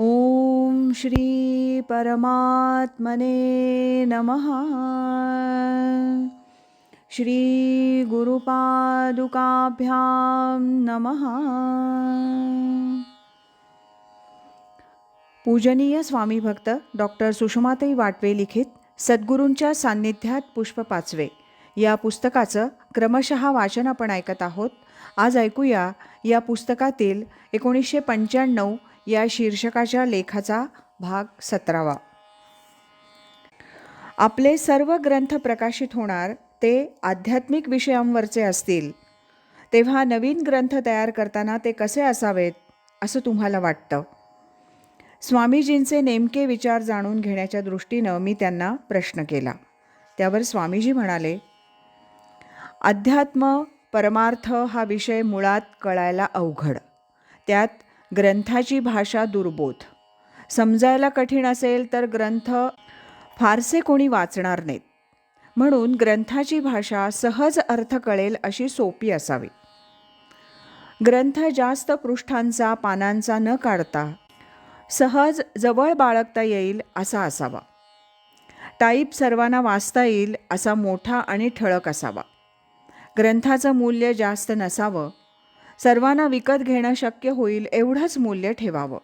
ॐ श्री परमात्मने नमः। श्री गुरुपादुकाभ्यां नमः। पूजनीय स्वामी भक्त डॉक्टर सुषमाताई वाटवे लिखित सद्गुरूंच्या सान्निध्यात पुष्प पाचवे या पुस्तकाचं क्रमशः वाचन आपण ऐकत आहोत. आज ऐकूया या पुस्तकातील एकोणीसशे पंच्याण्णव या शीर्षकाच्या लेखाचा भाग सतरावा. आपले सर्व ग्रंथ प्रकाशित होणार ते आध्यात्मिक विषयांवरचे असतील. तेव्हा नवीन ग्रंथ तयार करताना ते कसे असावेत असं तुम्हाला वाटतं? स्वामीजींचे नेमके विचार जाणून घेण्याच्या दृष्टीनं मी त्यांना प्रश्न केला. त्यावर स्वामीजी म्हणाले अध्यात्म परमार्थ हा विषय मुळात कळायला अवघड. त्यात ग्रंथाची भाषा दुर्बोध. समजायला कठीण असेल तर ग्रंथ फारसे कोणी वाचणार नाहीत. म्हणून ग्रंथाची भाषा सहज अर्थ कळेल अशी सोपी असावी. ग्रंथ जास्त पृष्ठांचा पानांचा न काढता सहज जवळ बाळगता येईल असा असावा. टाईप सर्वांना वाचता येईल असा मोठा आणि ठळक असावा. ग्रंथाचं मूल्य जास्त नसावं सर्वांना विकत घेणं शक्य होईल एवढंच मूल्य ठेवावं.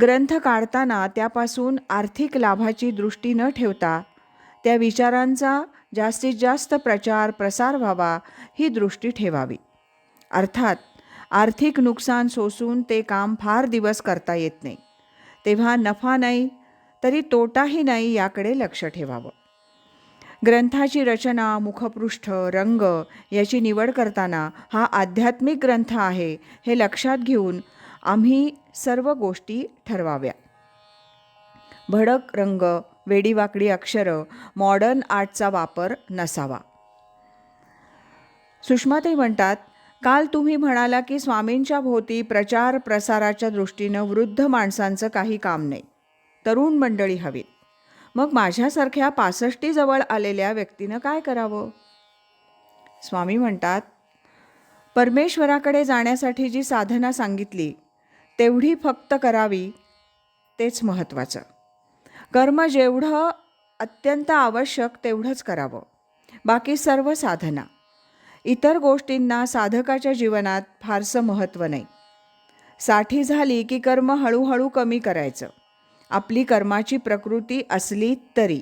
ग्रंथ काढताना त्यापासून आर्थिक लाभाची दृष्टी न ठेवता त्या विचारांचा जास्तीत जास्त प्रचार प्रसार व्हावा ही दृष्टी ठेवावी. अर्थात आर्थिक नुकसान सोसून ते काम फार दिवस करता येत नाही. तेव्हा नफा नाही तरी तोटाही नाही याकडे लक्ष ठेवावं. ग्रंथाची रचना मुखपृष्ठ रंग याची निवड करताना हा आध्यात्मिक ग्रंथ आहे हे लक्षात घेऊन आम्ही सर्व गोष्टी ठरवाव्या. भडक रंग वेडीवाकडी अक्षरं मॉडर्न आर्टचा वापर नसावा. सुषमाताई म्हणतात काल तुम्ही म्हणाला की स्वामींच्या भोवती प्रचार प्रसाराच्या दृष्टीनं वृद्ध माणसांचं काही काम नाही. तरुण मंडळी हवीत. मग माझ्यासारख्या पासष्टीजवळ आलेल्या व्यक्तीनं काय करावं? स्वामी म्हणतात परमेश्वराकडे जाण्यासाठी जी साधना सांगितली तेवढी फक्त करावी तेच महत्त्वाचं. कर्म जेवढं अत्यंत आवश्यक तेवढंच करावं. बाकी सर्व साधना. इतर गोष्टींना साधकाच्या जीवनात फारसं महत्त्व नाही. साठी झाली की कर्म हळूहळू कमी करायचं. आपली कर्माची प्रकृती असली तरी.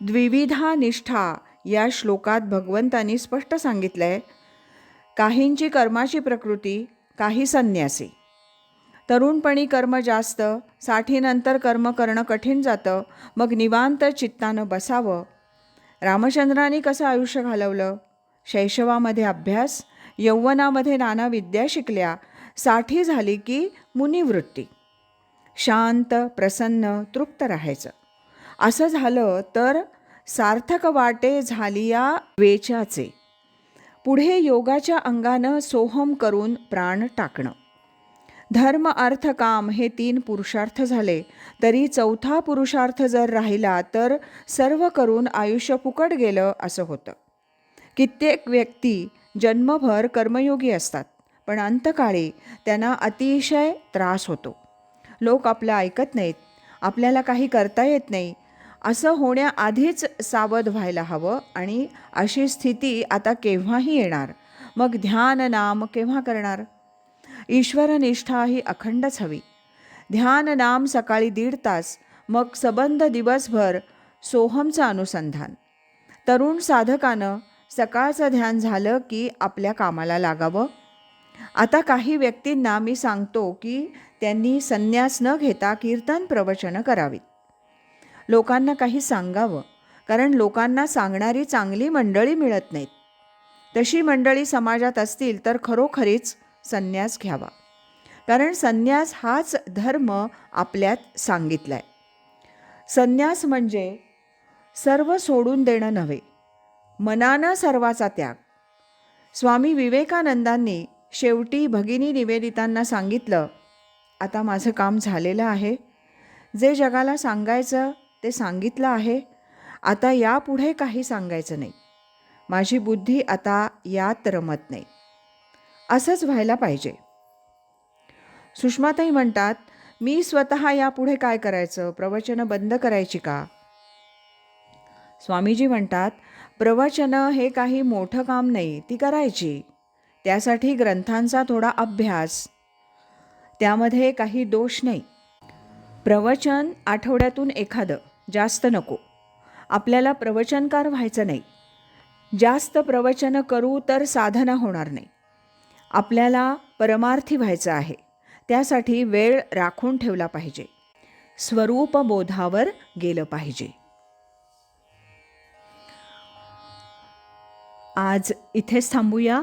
द्विविधा निष्ठा या श्लोकात भगवंतांनी स्पष्ट सांगितलं आहे काहींची कर्माची प्रकृती काही संन्यासी. तरुणपणी कर्म जास्त साठीनंतर कर्म करणं कठीण जातं मग निवांत चित्तानं बसावं. रामचंद्रांनी कसं आयुष्य घालवलं? शैशवामध्ये अभ्यास यौवनामध्ये नाना विद्या शिकल्या साठी झाली की मुनिवृत्ती. शांत प्रसन्न तृप्त राहायचं. असं झालं तर सार्थक वाटे झाली या वेचाचे पुढे योगाच्या अंगानं सोहम करून प्राण टाकणं. धर्म अर्थ काम हे तीन पुरुषार्थ झाले. तरी चौथा पुरुषार्थ जर राहिला तर सर्व करून आयुष्य फुकट गेलं असं होतं. कित्येक व्यक्ती जन्मभर कर्मयोगी असतात पण अंतकाळी त्यांना अतिशय त्रास होतो. लोक आपलं ऐकत नाहीत. आपल्याला काही करता येत नाही. असं होण्याआधीच सावध व्हायला हवं आणि अशी स्थिती आता केव्हाही येणार? मग ध्यान नाम केव्हा करणार? ईश्वरनिष्ठा ही अखंडच हवी. ध्यान नाम सकाळी दीड तास मग सबंध दिवसभर सोहमचं अनुसंधान. तरुण साधकानं सकाळचं ध्यान झालं की आपल्या कामाला लागावं. आता काही व्यक्तींना मी सांगतो की त्यांनी संन्यास न घेता कीर्तन प्रवचनं करावीत. लोकांना काही सांगावं कारण लोकांना सांगणारी चांगली मंडळी मिळत नाहीत. तशी मंडळी समाजात असतील तर खरोखरीच संन्यास घ्यावा. कारण संन्यास हाच धर्म आपल्यात सांगितला आहे संन्यास म्हणजे सर्व सोडून देणं नव्हे मनानं सर्वाचा त्याग. स्वामी विवेकानंदांनी शेवटी भगिनी निवेदितांना सांगितलं आता माझं काम झालेलं आहे. जे जगाला सांगायचं ते सांगितलं आहे. आता यापुढे काही सांगायचं नाही. माझी बुद्धी आता यात रमत नाही. असंच व्हायला पाहिजे. सुषमाताई म्हणतात मी स्वतः यापुढे काय करायचं? प्रवचनं बंद करायची का? स्वामीजी म्हणतात प्रवचनं हे काही मोठं काम नाही ती करायची. त्यासाठी ग्रंथांचा थोडा अभ्यास. त्यामध्ये काही दोष नाही. प्रवचन आठवड्यातून एखादं जास्त नको. आपल्याला प्रवचनकार व्हायचं नाही. जास्त प्रवचनं करू तर साधना होणार नाही. आपल्याला परमार्थी व्हायचं आहे. त्यासाठी वेळ राखून ठेवला पाहिजे. स्वरूपबोधावर गेलं पाहिजे. आज इथेच थांबूया.